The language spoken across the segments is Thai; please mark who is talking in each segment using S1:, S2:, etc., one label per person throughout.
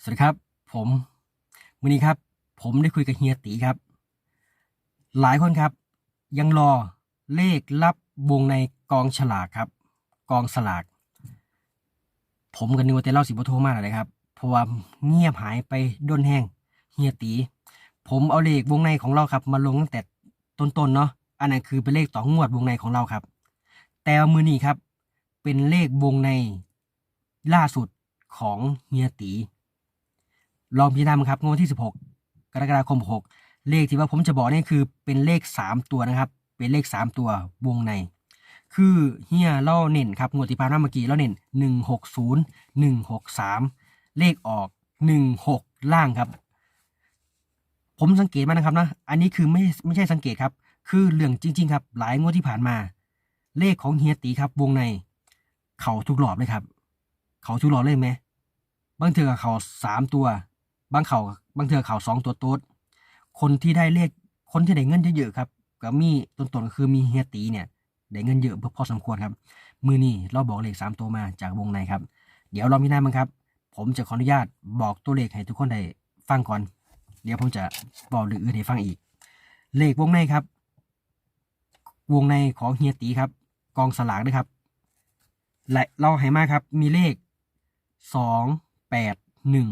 S1: สวัสดีครับผมวันนี้ครับ ผมได้คุยกับเฮียตีครับ หลายคนครับ ยังรอเลขลับวงในกองฉลากครับ กองสลาก ผมกับนิวเตเล่าสิบโทรมาเลยครับเพราะว่าเงียบหายไปด้นแห้งเฮียตี ผมเอาเลขวงในของเราครับ มาลงตั้งแต่ต้นๆเนาะอันนั้นคือเป็นเลขต่องวดวงในของเราครับ แต่มือนี้ครับ เป็นเลขวงในล่าสุดของเฮียตี ลองพิจารณาครับงวดที่ 16 กรกฎาคม6เลขที่ว่าผมจะบอกนี่คือเป็นเลข 3 ตัวนะครับ เป็นเลข 3 ตัววงใน คือเฮียเล่าเน้นครับงวดที่ผ่านมาเมื่อกี้เล่าเน้น160 163 เลขออก 16 ล่างครับ ผมสังเกตมานะครับนะ อันนี้คือไม่ไม่ใช่สังเกตครับ คือเรื่องจริง ๆ ครับ หลายงวดที่ผ่านมา เลขของเฮียตีครับวงใน เขาทุกรอบเลยครับ เขาทุกรอบเลยไหมบางเถื่อเขาสามตัว บางเขาบางเถื่อเขาสองตัวโต๊ดคนที่ได้เลขคนที่ได้เงินเยอะๆครับก็มีต้นๆก็คือมีเฮียตีเนี่ยได้เงินเยอะพอสมควรครับ มือนี้เราบอกเลขสามตัวมาจากวงในครับ เดี๋ยวเรามีหน้ามั้งครับ ผมจะขออนุญาตบอกตัวเลขให้ทุกคนได้ฟังก่อน เดี๋ยวผมจะบอกเรื่ออื่นให้ฟังอีก เลขวงในครับ วงในของเฮียตีครับ กองสลากด้วยครับและเราให้มาครับ มีเลขสองแปดหนึ่ง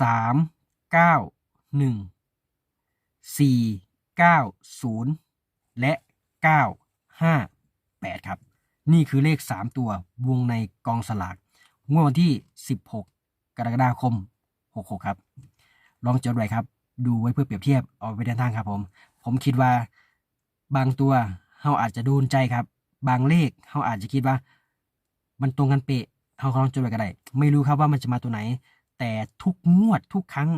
S1: สามเก้าหนึ่งสี่เก้าศูนย์และเก้าห้าแปดครับ นี่คือเลขสามตัววงในกองสลากงวดวันที่สิบหกกรกฎาคมหกหกครับ ลองจดไว้ครับ ดูไว้เพื่อเปรียบเทียบเอาไปเดินทางครับผม ผมคิดว่าบางตัวเราอาจจะโดนใจครับ บางเลขเราอาจจะคิดว่า มันตรงกันเปะเราลองจดไว้ก็ได้ ไม่รู้ครับว่ามันจะมาตัวไหน แต่ทุกงวดทุกครั้ง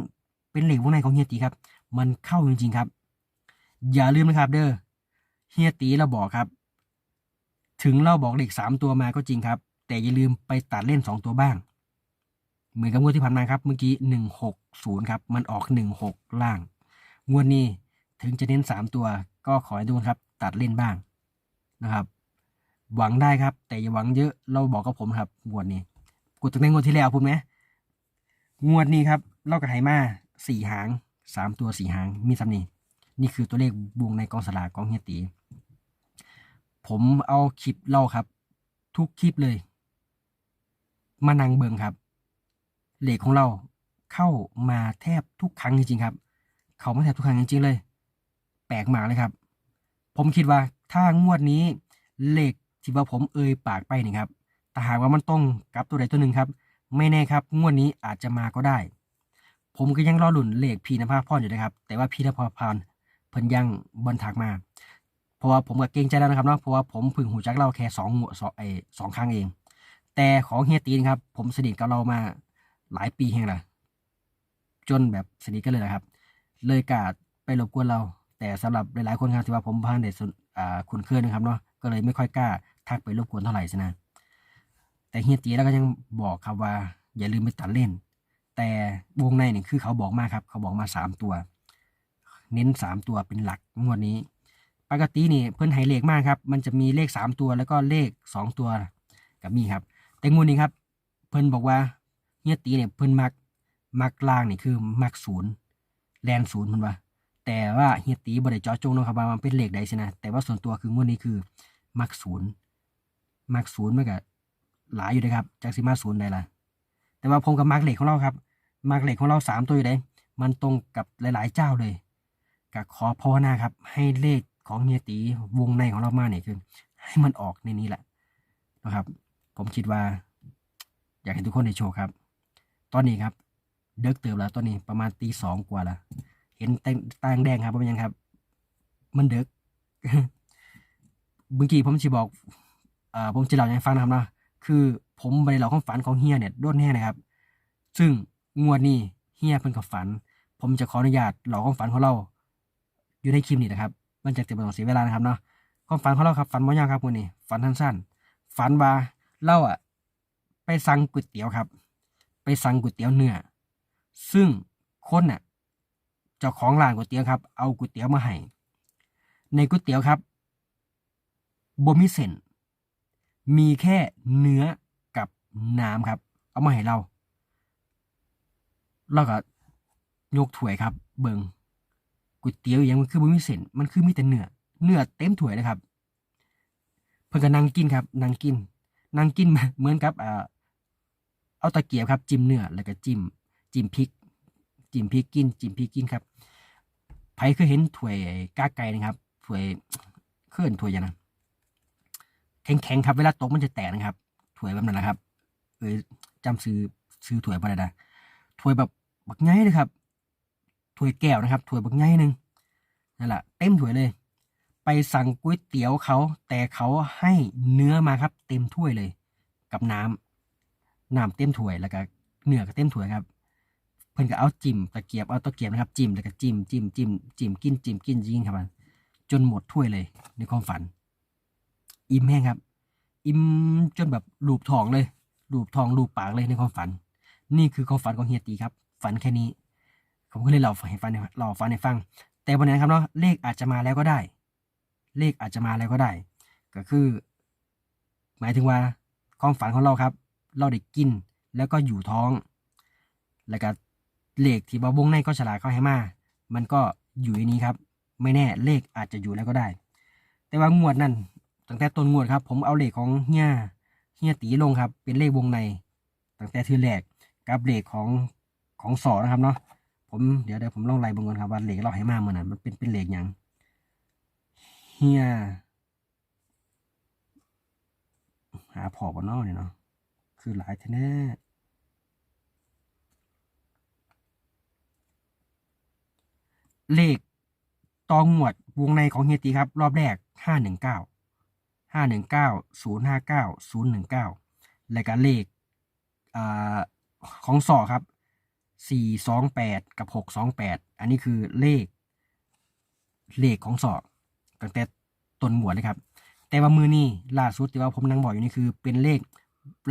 S1: เป็นเหล็กวงในของเฮียตีครับ มันเข้าจริงๆครับ อย่าลืมนะครับ เด้อเฮียตีเราบอกครับ ถึงเราบอกเลขสามตัวมาก็จริงครับ แต่อย่าลืมไปตัดเล่นสองตัวบ้าง เหมือนกับงวดที่ผ่านมาครับ เมื่อกี้หนึ่งหกศูนย์ครับ มันออกหนึ่งหกล่าง งวดนี้ถึงจะเน้นสามตัว ก็ขอให้ทุกคนครับ ตัดเล่นบ้างนะครับ หวังได้ครับ แต่อย่าหวังเยอะเราบอกกับผมครับงวดนี้กูตั้งแต่งวดที่แล้วพูดไหม งวดนี้ครับเรากับไหมาสี่หางสามตัวสี่หางมีสำนีนี่คือตัวเลขบวงในกองสลากของเฮียตี ผมเอาคลิปเล่าครับ ทุกคลิปเลย มานั่งเบิงครับเลขของเราเข้ามาแทบทุกครั้งจริงๆครับ เขามาแทบทุกครั้งจริงๆเลย แปลกมากเลยครับ ผมคิดว่าถ้างวดนี้เลขที่ว่าผมเอ่ยปากไปนี่ครับแต่หากว่ามันตรงกับตัวใดตัวหนึ่งครับ ไม่แน่ครับงวดนี้อาจจะมาก็ได้ ผมก็ยังรอหลุ่นเลขพีนภาพรอยู่นะครับ แต่ว่าพีนภาพรเพิ่นยังบนถักมา เพราะว่าผมก็เกรงใจแล้วนะครับเนาะเพราะว่าผมพึ่งหูจักเล่าแค่สองงวสองไอสองครั้งเอง แต่ของเฮียตีนครับ ผมสนิทกับเรามาหลายปีแห่งละจนแบบสนิทกันเลยนะครับ เลยกาดไปรบกวนเรา แต่สำหรับหลายๆคนครับที่ว่าผมพานเด็ดสุดอ่าคุณเคลื่อนนะครับเนาะก็เลยไม่ค่อยกล้าทักไปรบกวนเท่าไหร่สินะ แต่เฮียตีแล้วก็ยังบอกครับว่า อย่าลืมไปตัดเล่น แต่วงในนี่คือเขาบอกมาครับ เขาบอกมาสามตัว เน้นสามตัวเป็นหลักงวดนี้ ปกตินี่เพิ่อนให้เลขมากครับ มันจะมีเลขสามตัวแล้วก็เลขสองตัวกับมีครับ แต่งวดนี้ครับ เพิ่อนบอกว่าเฮียตีเนี่ยเพิ่อนมักมักล่างนี่คือมักศูนย์แลนศูนย์มันว่าแต่ว่าเฮียตีบ่ได้เจาะจงนะครับว่ามันเป็นเลขใดสินะแต่ว่าส่วนตัวคืองวดนี้คือมักศูนย์มักศูนย์มันก็ หลายอยู่เลยครับ จากสิมาศูนย์ได้ละแต่ว่าผมกับมักเลขของเราครับมักเลขของเราสามตัวอยู่ได้มันตรงกับหลาย ๆ เจ้าเลยก็ขอภาวนาครับ ให้เลขของเฮียตีวงในของเรามาเนี่ยคือให้มันออกในนี้แหละนะครับ ผมคิดว่า อยากให้ทุกคนได้โชว์ครับ ตอนนี้ครับ เดิกเติบแล้วตอนนี้ประมาณตีสองกว่าล้วเห็นแตงตางแดงครับเป็นยังครับ มันเด็กเมื่อกี้ผมจะบอกอ่าผมจะเล่าให้ฟังนะครับเนาะ คือผมไปเล่าความฝันของเฮียเนี่ยโดนแน่นะครับ ซึ่งงวดนี้เฮียเพิ่นกับฝัน ผมจะขออนุญาตเล่าความฝันของเรา อยู่ในคลิปนี้นะครับ มันจะเต็มไปหมดเสียเวลานะครับเนาะความฝันของเราครับฝันบ่ยาวครับมื้อนี้ฝันสั้นๆฝันว่าเราอะ ไปสั่งก๋วยเตี๋ยวครับ ไปสั่งก๋วยเตี๋ยวเนื้อซึ่งคนน่ะเจ้าของร้านก๋วยเตี๋ยวครับ เอาก๋วยเตี๋ยวมาให้ในก๋วยเตี๋ยวครับบ่มีเส้น มีแค่เนื้อกับน้ำครับ เอามาให้เรา เราก็ยกถ้วยครับ เบิงก๋วยเตี๋ยวอย่างมันคือบ่มีเส้นมันคือมีแต่เนื้อเนื้อเต็มถ้วยเลยครับ เพิ่นก็นั่งกินครับนั่งกินนั่งกินเหมือนกับเอาตะเกียบครับ จิ้มเนื้อแล้วก็จิ้มจิ้มพริก จิ้มพริกกิน จิ้มพริกกินครับไผเคยเห็นถ้วยกาไก่นะครับถ้วยเคลื่อนถ้วยย่างนั้น แข็งๆครับเวลาตกมันจะแตกนะครับถ้วยแบบนั้นนะครับเอ้ยจำซื้อซื้อถ้วยบ่ได้นะถ้วยแบบบักใหญ่เลยครับถ้วยแก้วนะครับถ้วยบักใหญ่หนึ่งนั่นแหละเต็มถ้วยเลย ไปสั่งก๋วยเตี๋ยวเขา แต่เขาให้เนื้อมาครับ เต็มถ้วยเลย กับน้ำน้ำเต็มถ้วยแล้วก็เนื้อก็เต็มถ้วยครับเพิ่นก็เอาจิ้มตะเกียบเอาตะเกียบนะครับจิ้มแล้วก็จิ้มจิ้มจิ้มจิ้มกินจิ้มกินจิ้มครับมันจนหมดถ้วยเลยในความฝัน อิ่มแห้งครับ อิ่มจนแบบลูบท้องเลยลูบท้องลูบปากเลยในความฝัน นี่คือความฝันของเฮียตีครับ ฝันแค่นี้ ผมก็เลยเล่าให้ฟังเล่าฝันให้ฟัง แต่วันนั้นครับเนาะเลขอาจจะมาแล้วก็ได้ เลขอาจจะมาแล้วก็ได้ ก็คือ หมายถึงว่าความฝันของเราครับ เราได้กินแล้วก็อยู่ท้อง แล้วก็เลขที่บาวงในก็ฉลาดเขาให้มา มันก็อยู่ในนี้ครับ ไม่แน่เลขอาจจะอยู่แล้วก็ได้ แต่ว่างวดนั้น ตั้งแต่ต้นงวดครับ ผมเอาเลขของเฮียเฮียตีลงครับ เป็นเลขวงใน ตั้งแต่ทีแรกกับเลขของของสอนะครับเนาะผมเดี๋ยวเดี๋ยวผมลองไล่เบงก่อนครับว่าเลขเราให้มาเมื่อนั้นมันเป็นเป็นเลขหยังเฮียหาพอบนนอกเนี่ยเนาะคือหลายแท้ๆเลขตองหวดวงในของเฮียตีครับ รอบแรกห้าหนึ่งเก้า ห้าหนึ่งเก้าศูนย์ห้าเก้าศูนย์หนึ่งเก้าและก็เลขอของสอครับสี่สองแปดกับหกสองแปดอันนี้คือเลข เลขของสอตั้งแต่ต้นหมวดเลยครับ แต่ว่ามือนี้ล่าสุดที่ว่าผมนั่งบอกอยู่นี่คือเป็นเลข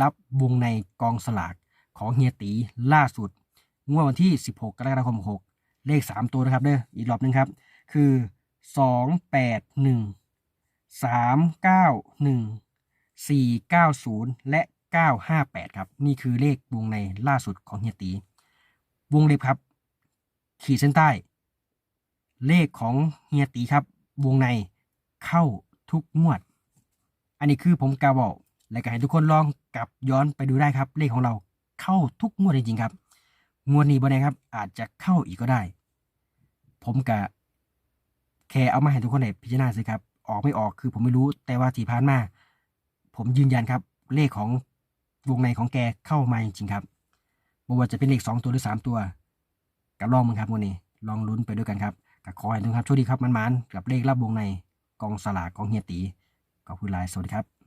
S1: รับวงในกองสลากของเฮียตีล่าสุดงวดวันที่ 16 กรกฎาคม 6 เลข 3 ตัวนะครับเด้ออีกรอบหนึงครับ คือ 2 3 9 1 4 9 0 และ 958 ครับ นี่คือเลขวงในล่าสุดของเฮียตี วงเล็บครับ ขีดเส้นใต้ เลขของเฮียตีครับ วงในเข้าทุกงวด อันนี้คือผมกาบอกและก็ให้ทุกคนลองกลับย้อนไปดูได้ครับ เลขของเราเข้าทุกงวดจริงๆครับ งวดนี้บ่แน่ครับ อาจจะเข้าอีกก็ได้ ผมกะแค่เอามาให้ทุกคนได้พิจารณาสิครับ ออกไม่ออกคือผมไม่รู้แต่ว่าที่ผ่านมา ผมยืนยันครับ เลขของวงในของแกเข้ามาจริงๆครับบ่ว่าจะเป็นเลขสองตัวหรือสามตัวกับลองมึงครับวันนี้ลองลุ้นไปด้วยกันครับกับขอให้ทุกคนครับโชคดีครับมันๆกับเลขรับวงในกองสลากกองเฮียตีขอบคุณหลายสวัสดีครับ